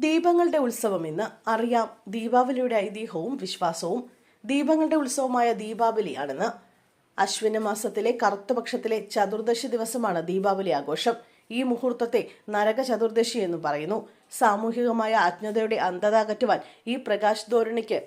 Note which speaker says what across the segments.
Speaker 1: ദീപങ്ങളുടെ ഉത്സവം ഇന്ന് അറിയാം. ദീപാവലിയുടെ ഐതിഹ്യവും വിശ്വാസവും ദീപങ്ങളുടെ ഉത്സവമായ ദീപാവലിയാണെന്ന്. അശ്വിന മാസത്തിലെ കറുത്തപക്ഷത്തിലെ ചതുർദശി ദിവസമാണ് ദീപാവലി ആഘോഷം. ഈ മുഹൂർത്തത്തെ നരക ചതുർദശി എന്ന് പറയുന്നു. സാമൂഹികമായ അജ്ഞതയുടെ അന്ധത അകറ്റുവാൻ ഈ പ്രകാശധോരണിക്ക്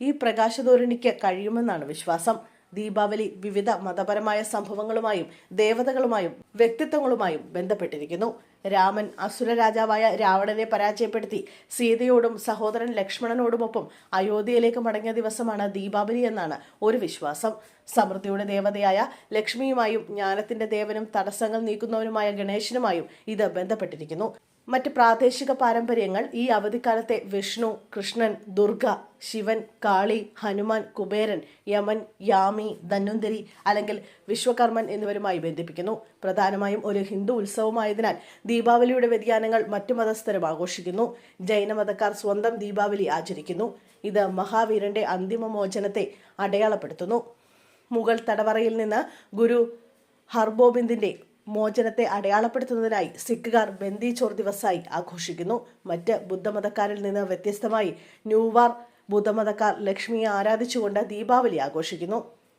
Speaker 1: ഈ പ്രകാശധോരണിക്ക് കഴിയുമെന്നാണ് വിശ്വാസം. ദീപാവലി വിവിധ മതപരമായ സംഭവങ്ങളുമായും ദേവതകളുമായും വ്യക്തിത്വങ്ങളുമായും ബന്ധപ്പെട്ടിരിക്കുന്നു. രാമൻ അസുര രാജാവായ രാവണനെ പരാജയപ്പെടുത്തി സീതയോടും സഹോദരൻ ലക്ഷ്മണനോടുമൊപ്പം അയോധ്യയിലേക്ക് മടങ്ങിയ ദിവസമാണ് ദീപാവലി എന്നാണ് ഒരു വിശ്വാസം. സമൃദ്ധിയുടെ ദേവതയായ ലക്ഷ്മിയുമായും ജ്ഞാനത്തിന്റെ ദേവനും തടസ്സങ്ങൾ നീക്കുന്നവനുമായ ഗണേശനുമായും ഇത് ബന്ധപ്പെട്ടിരിക്കുന്നു. മറ്റ് പ്രാദേശിക പാരമ്പര്യങ്ങൾ ഈ അവധിക്കാലത്തെ വിഷ്ണു കൃഷ്ണൻ ദുർഗ ശിവൻ കാളി ഹനുമാൻ കുബേരൻ യമൻ യാമി ധന്വന്തരി അല്ലെങ്കിൽ വിശ്വകർമ്മൻ എന്നിവരുമായി ബന്ധിപ്പിക്കുന്നു. പ്രധാനമായും ഒരു ഹിന്ദു ഉത്സവമായതിനാൽ ദീപാവലിയുടെ വ്യതിയാനങ്ങൾ മറ്റു മതസ്ഥരും ആഘോഷിക്കുന്നു. ജൈനമതക്കാർ സ്വന്തം ദീപാവലി ആചരിക്കുന്നു. ഇത് മഹാവീരന്റെ അന്തിമ മോചനത്തെ അടയാളപ്പെടുത്തുന്നു. മുഗൾ തടവറയിൽ നിന്ന് ഗുരു ഹർഗോബിന്ദിന്റെ മോചനത്തെ അടയാളപ്പെടുത്തുന്നതിനായി സിഖുകാർ ബന്ദി ചോർ ദിവസായി ആഘോഷിക്കുന്നു. മറ്റ് ബുദ്ധമതക്കാരിൽ നിന്ന് വ്യത്യസ്തമായി ന്യൂവാർ ബുദ്ധമതക്കാർ ലക്ഷ്മിയെ ആരാധിച്ചുകൊണ്ട് ദീപാവലി ആഘോഷിക്കുന്നു.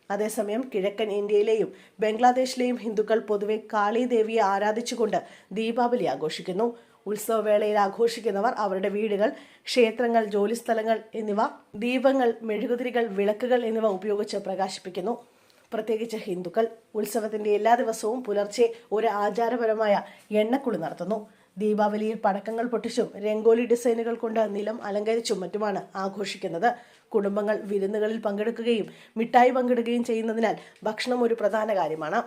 Speaker 1: അതേസമയം കിഴക്കൻ ഇന്ത്യയിലെയും ബംഗ്ലാദേശിലെയും ഹിന്ദുക്കൾ പൊതുവെ കാളി ദേവിയെ ആരാധിച്ചുകൊണ്ട് ദീപാവലി ആഘോഷിക്കുന്നു. ഉത്സവവേളയിൽ ആഘോഷിക്കുന്നവർ അവരുടെ വീടുകൾ ക്ഷേത്രങ്ങൾ ജോലിസ്ഥലങ്ങൾ എന്നിവ ദീപങ്ങൾ മെഴുകുതിരികൾ വിളക്കുകൾ എന്നിവ ഉപയോഗിച്ച് പ്രകാശിപ്പിക്കുന്നു. പ്രത്യേകിച്ച് ഹിന്ദുക്കൾ ഉത്സവത്തിന്റെ എല്ലാ ദിവസവും പുലർച്ചെ ഒരു ആചാരപരമായ എണ്ണക്കുളി നടത്തുന്നു. ദീപാവലിയിൽ പടക്കങ്ങൾ പൊട്ടിച്ചും രംഗോലി ഡിസൈനുകൾ കൊണ്ട് നിലം അലങ്കരിച്ചും മറ്റുമാണ് ആഘോഷിക്കുന്നത്. കുടുംബങ്ങൾ വിരുന്നുകളിൽ പങ്കെടുക്കുകയും മിഠായി പങ്കിടുകയും ചെയ്യുന്നതിനാൽ ഭക്ഷണം ഒരു പ്രധാന കാര്യമാണ്.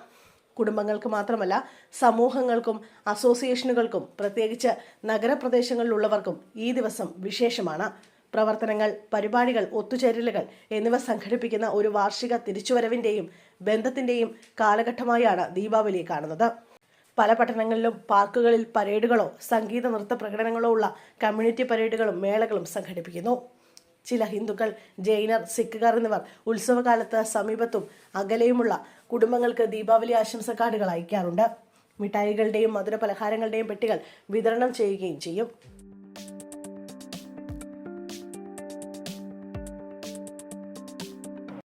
Speaker 1: കുടുംബങ്ങൾക്ക് മാത്രമല്ല സമൂഹങ്ങൾക്കും അസോസിയേഷനുകൾക്കും പ്രത്യേകിച്ച് നഗരപ്രദേശങ്ങളിലുള്ളവർക്കും ഈ ദിവസം വിശേഷമാണ്. പ്രവർത്തനങ്ങൾ പരിപാടികൾ ഒത്തുചേരലുകൾ എന്നിവ സംഘടിപ്പിക്കുന്ന ഒരു വാർഷിക തിരിച്ചുവരവിന്റെയും ബന്ധത്തിന്റെയും കാലഘട്ടമായാണ് ദീപാവലി കാണുന്നത്. പല പട്ടണങ്ങളിലും പാർക്കുകളിൽ പരേഡുകളോ സംഗീത നൃത്ത പ്രകടനങ്ങളോ ഉള്ള കമ്മ്യൂണിറ്റി പരേഡുകളും മേളകളും സംഘടിപ്പിക്കുന്നു. ചില ഹിന്ദുക്കൾ ജൈനർ സിഖുകാർ എന്നിവർ ഉത്സവകാലത്ത് സമീപത്തും അകലെയുമുള്ള കുടുംബങ്ങൾക്ക് ദീപാവലി ആശംസ കാർഡുകൾ അയക്കാറുണ്ട്. മിഠായികളുടെയും മധുര പലഹാരങ്ങളുടെയും പെട്ടികൾ വിതരണം ചെയ്യുകയും ചെയ്യും.